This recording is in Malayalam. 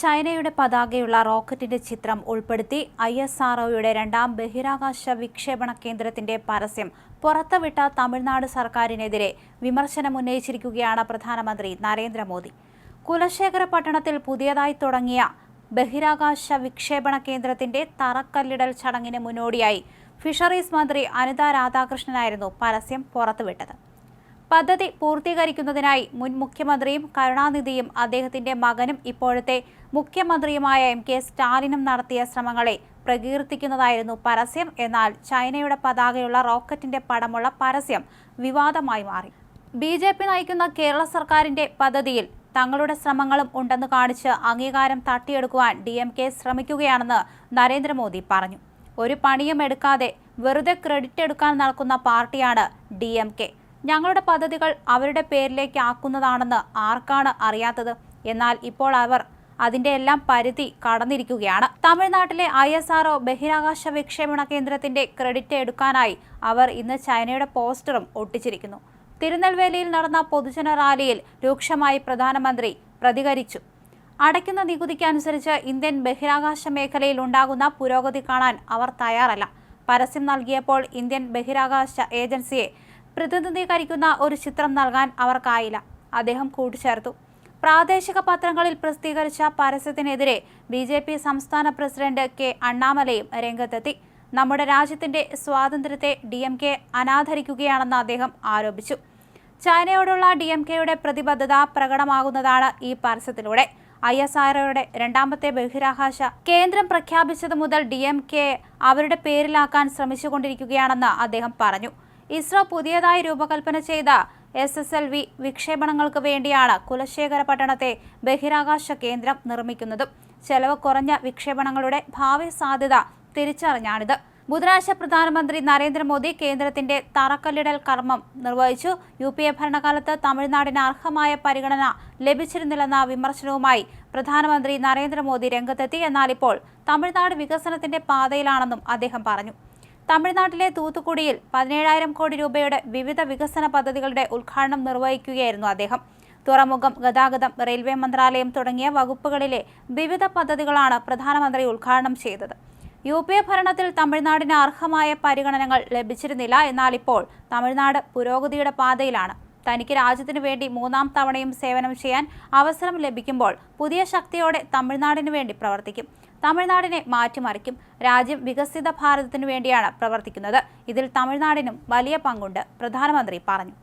ചൈനയുടെ പതാകയുള്ള റോക്കറ്റിന്റെ ചിത്രം ഉൾപ്പെടുത്തി ഐ എസ് ആർഒയുടെ രണ്ടാം ബഹിരാകാശ വിക്ഷേപണ കേന്ദ്രത്തിന്റെ പരസ്യം പുറത്തുവിട്ട തമിഴ്നാട് സർക്കാരിനെതിരെ വിമർശനമുന്നയിച്ചിരിക്കുകയാണ് പ്രധാനമന്ത്രി നരേന്ദ്രമോദി. കുലശേഖര പട്ടണത്തിൽ പുതിയതായി തുടങ്ങിയ ബഹിരാകാശ വിക്ഷേപണ കേന്ദ്രത്തിന്റെ തറക്കല്ലിടൽ ചടങ്ങിന് മുന്നോടിയായി ഫിഷറീസ് മന്ത്രി അനിത രാധാകൃഷ്ണനായിരുന്നു പരസ്യം പുറത്തുവിട്ടത്. പദ്ധതി പൂർത്തീകരിക്കുന്നതിനായി മുൻ മുഖ്യമന്ത്രിയും കരുണാനിധിയും അദ്ദേഹത്തിന്റെ മകനും ഇപ്പോഴത്തെ മുഖ്യമന്ത്രിയുമായ എം കെ സ്റ്റാലിനും നടത്തിയ ശ്രമങ്ങളെ പ്രകീർത്തിക്കുന്നതായിരുന്നു പരസ്യം. എന്നാൽ ചൈനയുടെ പതാകയുള്ള റോക്കറ്റിന്റെ പടമുള്ള പരസ്യം വിവാദമായി മാറി. ബി ജെ പി നയിക്കുന്ന കേരള സർക്കാരിന്റെ പദ്ധതിയിൽ തങ്ങളുടെ ശ്രമങ്ങളും ഉണ്ടെന്ന് കാണിച്ച് അംഗീകാരം തട്ടിയെടുക്കുവാൻ ഡി എം കെ ശ്രമിക്കുകയാണെന്ന് നരേന്ദ്രമോദി പറഞ്ഞു. ഒരു പണിയും എടുക്കാതെ വെറുതെ ക്രെഡിറ്റ് എടുക്കാൻ നടക്കുന്ന പാർട്ടിയാണ് ഡി എം കെ. ഞങ്ങളുടെ പദ്ധതികൾ അവരുടെ പേരിലേക്ക് ആക്കുന്നതാണെന്ന് ആർക്കാണ് അറിയാത്തത്? എന്നാൽ ഇപ്പോൾ അവർ അതിന്റെ എല്ലാം പരിധി കടന്നിരിക്കുകയാണ്. തമിഴ്നാട്ടിലെ ഐ എസ് ആർഒ ബഹിരാകാശ വിക്ഷേപണ കേന്ദ്രത്തിന്റെ ക്രെഡിറ്റ് എടുക്കാനായി അവർ ഇന്ന് ചൈനയുടെ പോസ്റ്ററും ഒട്ടിച്ചിരിക്കുന്നു. തിരുനെൽവേലിയിൽ നടന്ന പൊതുജന റാലിയിൽ രൂക്ഷമായി പ്രധാനമന്ത്രി പ്രതികരിച്ചു. അടയ്ക്കുന്ന നികുതിക്ക് അനുസരിച്ച് ഇന്ത്യൻ ബഹിരാകാശ മേഖലയിൽ ഉണ്ടാകുന്ന പുരോഗതി കാണാൻ അവർ തയ്യാറല്ല. പരസ്യം നൽകിയപ്പോൾ ഇന്ത്യൻ ബഹിരാകാശ ഏജൻസിയെ പ്രതിനിധീകരിക്കുന്ന ഒരു ചിത്രം നൽകാൻ അവർക്കായില്ല. അദ്ദേഹം കൂട്ടിച്ചേർത്തു. പ്രാദേശിക പത്രങ്ങളിൽ പ്രസിദ്ധീകരിച്ച പരസ്യത്തിനെതിരെ ബി ജെ പി സംസ്ഥാന പ്രസിഡന്റ് കെ അണ്ണാമലയും രംഗത്തെത്തി. നമ്മുടെ രാജ്യത്തിന്റെ സ്വാതന്ത്ര്യത്തെ ഡി എം കെ അനാദരിക്കുകയാണെന്ന് അദ്ദേഹം ആരോപിച്ചു. ചൈനയോടുള്ള ഡി എം കെയുടെ പ്രതിബദ്ധത പ്രകടമാകുന്നതാണ് ഈ പരസ്യത്തിലൂടെ. ഐ എസ് ആർഒയുടെ രണ്ടാമത്തെ ബഹിരാകാശ കേന്ദ്രം പ്രഖ്യാപിച്ചത് മുതൽ ഡി എം കെ അവരുടെ പേരിലാക്കാൻ ശ്രമിച്ചുകൊണ്ടിരിക്കുകയാണെന്ന് അദ്ദേഹം പറഞ്ഞു. ഇസ്രോ പുതിയതായി രൂപകൽപ്പന ചെയ്ത എസ് എസ് എൽ വി വിക്ഷേപണങ്ങൾക്ക് വേണ്ടിയാണ് കുലശേഖര പട്ടണത്തെ ബഹിരാകാശ കേന്ദ്രം നിർമ്മിക്കുന്നതും. ചെലവ് കുറഞ്ഞ വിക്ഷേപണങ്ങളുടെ ഭാവി സാധ്യത തിരിച്ചറിഞ്ഞാണിത്. ബുധനാഴ്ച പ്രധാനമന്ത്രി നരേന്ദ്രമോദി കേന്ദ്രത്തിന്റെ തറക്കല്ലിടൽ കർമ്മം നിർവഹിച്ചു. യു പി എ ഭരണകാലത്ത് തമിഴ്നാടിന് അർഹമായ പരിഗണന ലഭിച്ചിരുന്നില്ലെന്ന വിമർശനവുമായി പ്രധാനമന്ത്രി നരേന്ദ്രമോദി രംഗത്തെത്തി. എന്നാൽ ഇപ്പോൾ തമിഴ്നാട് വികസനത്തിന്റെ പാതയിലാണെന്നും അദ്ദേഹം പറഞ്ഞു. തമിഴ്നാട്ടിലെ തൂത്തുക്കുടിയിൽ പതിനേഴായിരം കോടി രൂപയുടെ വിവിധ വികസന പദ്ധതികളുടെ ഉദ്ഘാടനം നിർവഹിക്കുകയായിരുന്നു അദ്ദേഹം. തുറമുഖം ഗതാഗതം റെയിൽവേ മന്ത്രാലയം തുടങ്ങിയ വകുപ്പുകളിലെ വിവിധ പദ്ധതികളാണ് പ്രധാനമന്ത്രി ഉദ്ഘാടനം ചെയ്തത്. യു പി എ ഭരണത്തിൽ തമിഴ്നാടിന് അർഹമായ പരിഗണനകൾ ലഭിച്ചിരുന്നില്ല. എന്നാൽ ഇപ്പോൾ തമിഴ്നാട് പുരോഗതിയുടെ പാതയിലാണ്. തനിക്ക് രാജ്യത്തിനു വേണ്ടി മൂന്നാം തവണയും സേവനം ചെയ്യാൻ അവസരം ലഭിക്കുമ്പോൾ പുതിയ ശക്തിയോടെ തമിഴ്നാടിനു വേണ്ടി പ്രവർത്തിക്കും. തമിഴ്നാടിനെ മാറ്റിമറിക്കും. രാജ്യം വികസിത ഭാരതത്തിനു വേണ്ടിയാണ് പ്രവർത്തിക്കുന്നത്. ഇതിൽ തമിഴ്നാടിനും വലിയ പങ്കുണ്ട് പ്രധാനമന്ത്രി പറഞ്ഞു.